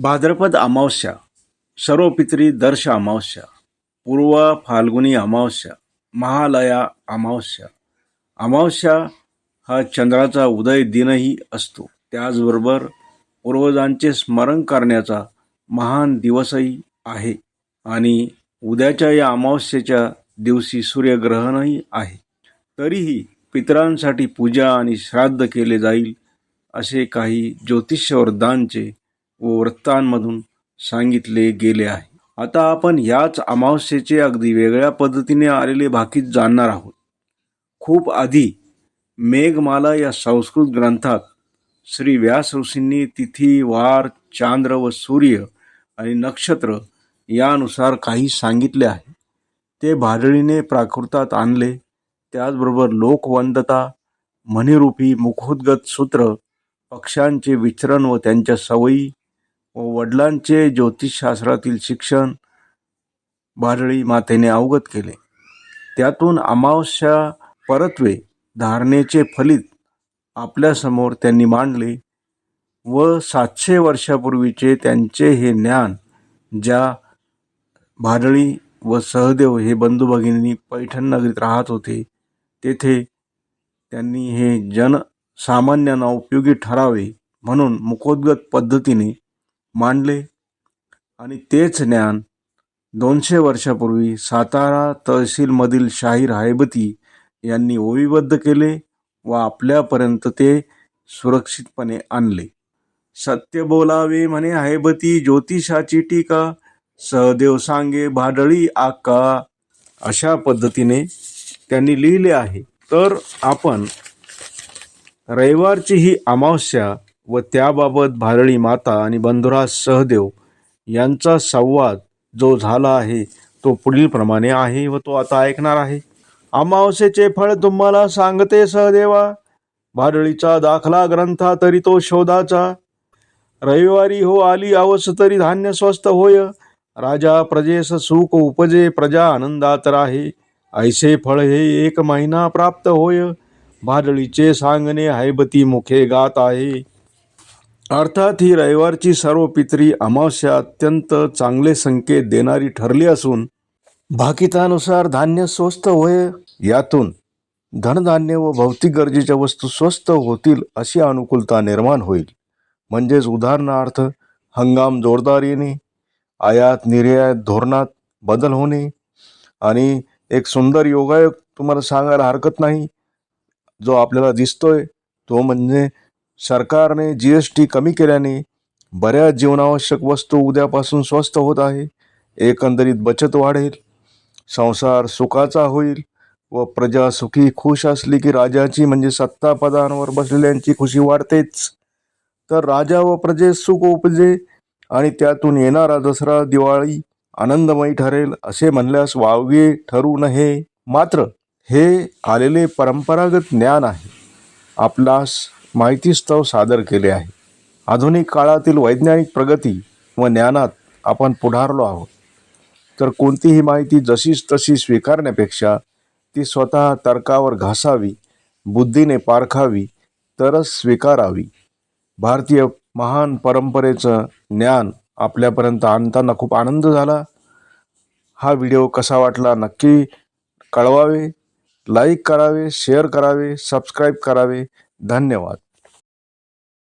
भाद्रपद अमावस्या सर्वपितरी दर्श अमावस्या पूर्व फाल्गुनी अमावस्या महालया अमावस्या. अमावस्या हा चंद्राचा उदय दिनही असतो. त्याचबरोबर पूर्वजांचे स्मरण करण्याचा महान दिवसही आहे आणि उद्याच्या या अमावस्येच्या दिवशी सूर्यग्रहणही आहे. तरीही पितरांसाठी पूजा आणि श्राद्ध केले जाईल असे काही ज्योतिष्यवरदानचे व वृत्तांमधून सांगितले गेले आहे. आता आपण याच अमावस्येचे अगदी वेगळ्या पद्धतीने आलेले भाकीत जाणणार आहोत. खूप आधी मेघमाला या संस्कृत ग्रंथात श्री व्यास ऋषींनी तिथी वार चांद्र व सूर्य आणि नक्षत्र यानुसार काही सांगितले आहे. ते भाडळीने प्राकृतात आणले. त्याचबरोबर लोकवंदता मणिरूपी मुखोद्गत सूत्र पक्ष्यांचे विचरण व त्यांच्या सवयी व वडिलांचे ज्योतिषशास्त्रातील शिक्षण भाडळी मातेने अवगत केले. त्यातून अमावस्या परत्वे धारणेचे फलित आपल्यासमोर त्यांनी मांडले व सातशे वर्षापूर्वीचे त्यांचे हे ज्ञान ज्या भाडळी व सहदेव हे बंधू भगिनी पैठण नगरीत राहत होते तेथे त्यांनी हे जनसामान्यांना उपयोगी ठरावे म्हणून मुखोद्गत पद्धतीने मांडले. आणि तेच ज्ञान दोनशे वर्षापूर्वी सातारा तहसीलमधील शाहीर हायबती यांनी ओवीबद्ध केले व आपल्यापर्यंत ते सुरक्षितपणे आणले. सत्य बोलावे म्हणे हायबती ज्योतिषाची टीका सहदेव सांगे भाडळी आका अशा पद्धतीने त्यांनी लिहिले आहे. तर आपण रविवारची ही अमावस्या व त्याबाबत भारळी माता आणि बंधुराज सहदेव यांचा संवाद जो झाला आहे तो पुढील प्रमाणे आहे व तो आता ऐकणार आहे. अमावस्येचे फळ तुम्हाला सांगते सहदेवा. भाडळीचा दाखला ग्रंथा तरी तो शोधाचा. रविवारी हो आली अवस तरी धान्य स्वस्त होय. राजा प्रजेस सुख उपजे प्रजा आनंदात राहे. ऐसे फळ हे एक महिना प्राप्त होय. भादळीचे सांगणे हैबती मुखे गात आहे. अर्थात ही रविवारची सर्व पितरी अमावस्या अत्यंत चांगले संकेत देणारी ठरली असून भाकितानुसार धान्य स्वस्त होय. यातून धनधान्य व भौतिक गरजेच्या वस्तू स्वस्त होतील अशी अनुकूलता निर्माण होईल. म्हणजेच उदाहरणार्थ हंगाम जोरदार येणे आयात निर्यात धोरणात बदल होणे आणि एक सुंदर योगायोग तुम्हाला सांगायला हरकत नाही. जो आपल्याला दिसतोय तो म्हणजे सरकारने जी एस टी कमी केल्याने बऱ्याच जीवनावश्यक वस्तू उद्यापासून स्वस्त होत आहे. एकंदरीत बचत वाढेल. संसार सुखाचा होईल व प्रजा सुखी खुश असली की राजाची म्हणजे सत्तापदांवर बसलेल्यांची खुशी वाढतेच. तर राजा व प्रजे सुख उपजे आणि त्यातून येणारा दसरा दिवाळी आनंदमयी ठरेल असे म्हणल्यास वावगे ठरू नये. मात्र हे आलेले परंपरागत ज्ञान आहे. आपलास माहितीस्तव सादर केले आहे. आधुनिक काळातील वैज्ञानिक प्रगती व ज्ञानात आपण पुढारलो आहोत. तर कोणतीही माहिती जशीच तशी स्वीकारण्यापेक्षा ती स्वतः तर्कावर घासावी बुद्धीने पारखावी तरच स्वीकारावी. भारतीय महान परंपरेचं ज्ञान आपल्यापर्यंत आणताना खूप आनंद झाला. हा व्हिडिओ कसा वाटला नक्की कळवावे लाईक करावे शेअर करावे सबस्क्राईब करावे. धन्यवाद.